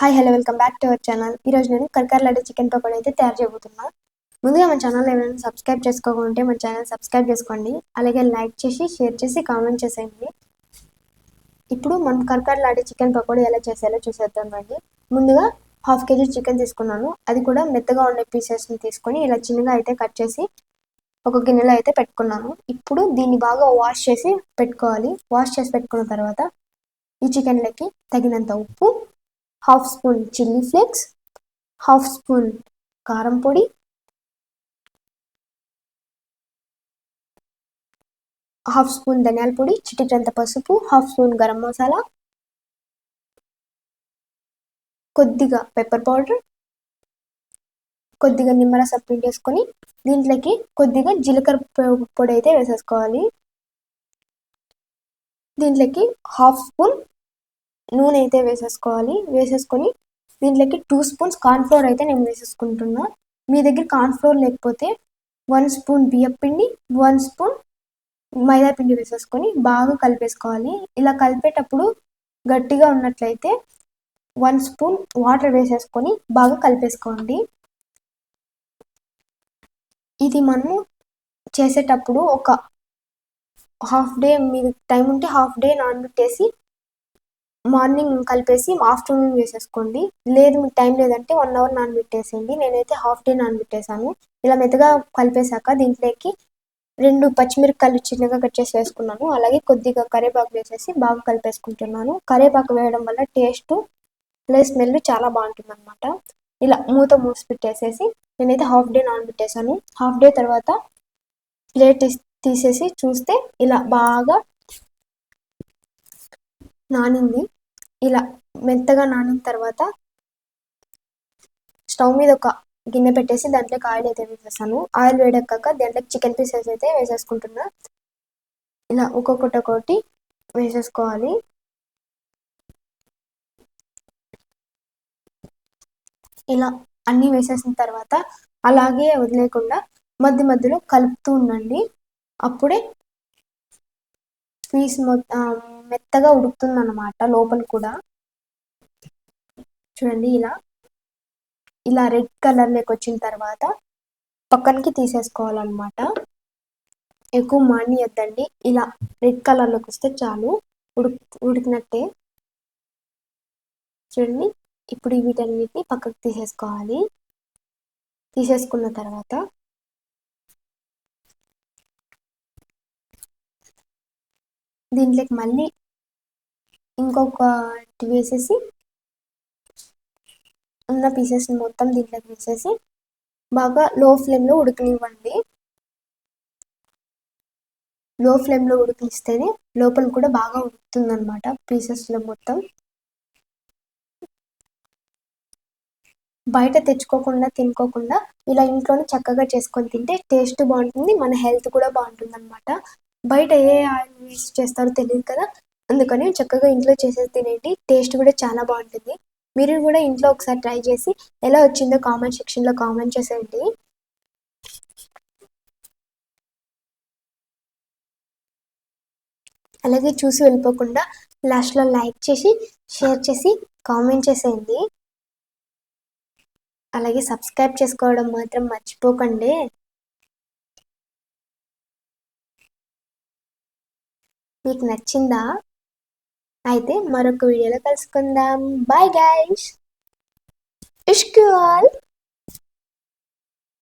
Hi hello welcome back to our channel ఈరోజు నేను కరకరలాడే చికెన్ పకోడీ అయితే తయారు చేయబోతున్నా. ముందుగా మన ఛానల్ ఎవరైనా సబ్స్క్రైబ్ చేసుకోకుంటే మన ఛానల్ సబ్స్క్రైబ్ చేసుకోండి. అలాగే లైక్ చేసి షేర్ చేసి కామెంట్ చేసేయండి. ఇప్పుడు మనం కరకరలాడే చికెన్ పకోడీ ఎలా చేసేయాలో చూసేద్దాం రండి. ముందుగా హాఫ్ కేజీ చికెన్ తీసుకున్నాను. అది కూడా మెత్తగా ఉండే పీసెస్ని తీసుకొని ఇలా చిన్నగా అయితే కట్ చేసి ఒక గిన్నెలో అయితే పెట్టుకున్నాను. ఇప్పుడు దీన్ని బాగా వాష్ చేసి పెట్టుకోవాలి. వాష్ చేసి పెట్టుకున్న తర్వాత ఈ చికెన్లకి తగినంత ఉప్పు half spoon chilli flakes half spoon కారం పొడి హాఫ్ స్పూన్ ధనియాల పొడి చిటికంత పసుపు హాఫ్ స్పూన్ గరం మసాలా కొద్దిగా పెప్పర్ పౌడర్ కొద్దిగా నిమ్మరసం పిండేసుకొని దీంట్లోకి కొద్దిగా జీలకర్ర పొడి అయితే వేసేసుకోవాలి. దీంట్లోకి హాఫ్ స్పూన్ నూనె అయితే వేసేసుకోవాలి. వేసేసుకొని దీంట్లోకి టూ స్పూన్స్ కార్న్ఫ్లోర్ అయితే నేను వేసేసుకుంటున్నా. మీ దగ్గర కార్న్ఫ్లోర్ లేకపోతే వన్ స్పూన్ బియ్యం పిండి వన్ స్పూన్ మైదా పిండి వేసేసుకొని బాగా కలిపేసుకోవాలి. ఇలా కలిపేటప్పుడు గట్టిగా ఉన్నట్లయితే వన్ స్పూన్ వాటర్ వేసేసుకొని బాగా కలిపేసుకోండి. ఇది మనము చేసేటప్పుడు ఒక హాఫ్ డే మీకు టైం ఉంటే హాఫ్ డే నానబెట్టేసి మార్నింగ్ కలిపేసి ఆఫ్టర్నూన్ వేసేసుకోండి లేదు మీకు టైం లేదంటే వన్ అవర్ నానబెట్టేసేయండి. నేనైతే హాఫ్ డే నానబెట్టేసాను ఇలా మెత్తగా కలిపేశాక దీంట్లోకి రెండు పచ్చిమిరపకాయలు చిన్నగా కట్ చేసి వేసుకున్నాను. అలాగే కొద్దిగా కరివేపాకు వేసేసి బాగా కలిపేసుకుంటున్నాను. కరివేపాకు వేయడం వల్ల టేస్ట్ ప్లస్ స్మెల్ చాలా బాగుంటుంది అనమాట ఇలా మూత మూసి పెట్టేసేసి నేనైతే హాఫ్ డే నానబెట్టేశాను. హాఫ్ డే తర్వాత ప్లేట్ తీసేసి చూస్తే ఇలా బాగా నానింది. ఇలా మెత్తగా నానిన తర్వాత స్టవ్ మీద ఒక గిన్నె పెట్టేసి దాంట్లోకి ఆయిల్ అయితే వేసేస్తాను. ఆయిల్ వేడెక్కాక దాంట్లోకి చికెన్ పీసెస్ అయితే వేసేసుకుంటున్నా. ఇలా ఒక్కొక్కటి ఒకటి వేసేసుకోవాలి. ఇలా అన్నీ వేసేసిన తర్వాత అలాగే వదిలేకుండా మధ్య మధ్యలో కలుపుతూ ఉండండి. అప్పుడే పీస్ మొత్తం మెత్తగా ఉడుకుతుంది అనమాట లోపల కూడా. చూడండి ఇలా. ఇలా రెడ్ కలర్లోకి వచ్చిన తర్వాత పక్కనకి తీసేసుకోవాలన్నమాట. ఎక్కువ మానియద్దండి. ఇలా రెడ్ కలర్లోకి వస్తే చాలు ఉడుకు ఉడికినట్టే. చూడండి. ఇప్పుడు వీటన్నిటిని పక్కకు తీసేసుకోవాలి. తీసేసుకున్న తర్వాత దీంట్లోకి మళ్ళీ ఇంకొకటి వేసేసి ఉన్న పీసెస్ని మొత్తం దీంట్లోకి వేసేసి బాగా లో ఫ్లేమ్లో ఉడకనివ్వండి లో ఫ్లేమ్లో ఉడికిస్తేనే లోపల కూడా బాగా ఉడుకుతుందన్నమాట పీసెస్లో మొత్తం. బయట తెచ్చుకోకుండా తినుకోకుండా ఇలా ఇంట్లోనే చక్కగా చేసుకొని తింటే టేస్ట్ బాగుంటుంది మన హెల్త్ కూడా బాగుంటుంది అనమాట బయట ఏ ఆయిల్ యూస్ చేస్తారో తెలియదు కదా? అందుకని చక్కగా ఇంట్లో చేసేది తినేది టేస్ట్ కూడా చాలా బాగుంటుంది. మీరు కూడా ఇంట్లో ఒకసారి ట్రై చేసి ఎలా వచ్చిందో కామెంట్ సెక్షన్లో కామెంట్ చేసేయండి. అలాగే చూసి వెళ్ళిపోకుండా లాస్ట్లో లైక్ చేసి షేర్ చేసి కామెంట్ చేసేయండి. అలాగే సబ్స్క్రైబ్ చేసుకోవడం మాత్రం మర్చిపోకండి. మీకు నచ్చిందా? అయితే మరొక వీడియోలో కలుసుకుందాం. Bye guys all